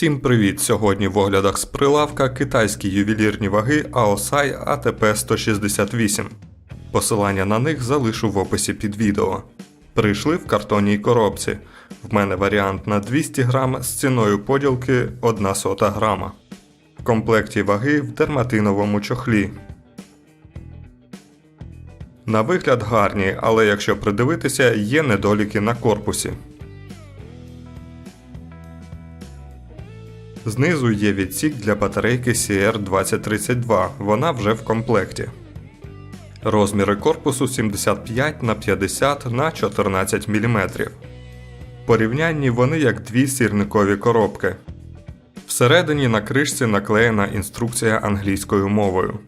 Всім привіт! Сьогодні в оглядах з прилавка китайські ювелірні ваги AOSI ATP 168. Посилання на них залишу в описі під відео. Прийшли в картонній коробці. В мене варіант на 200 грам з ціною поділки 1 сота грама. В комплекті ваги в дерматиновому чохлі. На вигляд гарні, але якщо придивитися, є недоліки на корпусі. Знизу є відсік для батарейки CR2032, вона вже в комплекті. Розміри корпусу 75 на 50 на 14 мм. В порівнянні вони як дві сірникові коробки. Всередині на кришці наклеєна інструкція англійською мовою.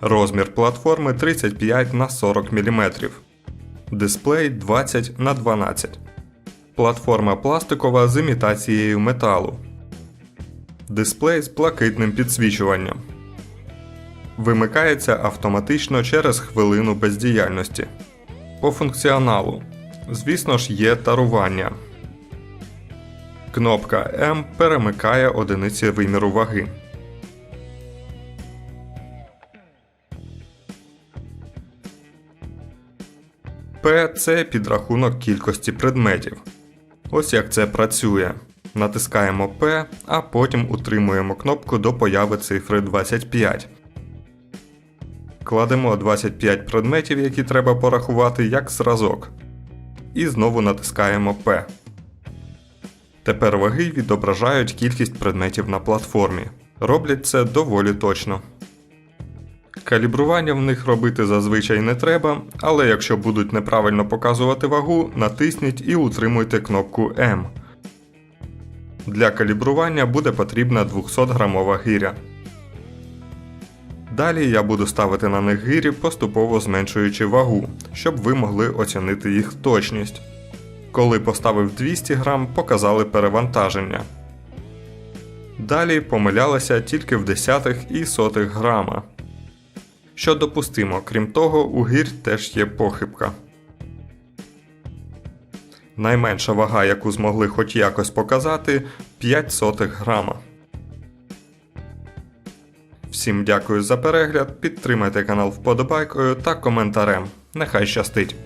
Розмір платформи 35 на 40 мм. Дисплей 20 на 12 Платформа пластикова з імітацією металу. Дисплей з блакитним підсвічуванням. Вимикається автоматично через хвилину бездіяльності. По функціоналу. Звісно ж, є тарування. Кнопка М перемикає одиниці виміру ваги. П це підрахунок кількості предметів. Ось як це працює. Натискаємо P, а потім утримуємо кнопку до появи цифри 25. Кладемо 25 предметів, які треба порахувати як зразок. І знову натискаємо P. Тепер ваги відображають кількість предметів на платформі. Роблять це доволі точно. Калібрування в них робити зазвичай не треба, але якщо будуть неправильно показувати вагу, натисніть і утримуйте кнопку M. Для калібрування буде потрібна 200 грамова гиря. Далі я буду ставити на них гирі, поступово зменшуючи вагу, щоб ви могли оцінити їх точність. Коли поставив 200 грам, показали перевантаження. Далі помилялися тільки в десятих і сотих грама. Що допустимо, крім того, у гір теж є похибка. Найменша вага, яку змогли хоч якось показати 5 сотих грама. Всім дякую за перегляд, підтримайте канал вподобайкою та коментарем. Нехай щастить!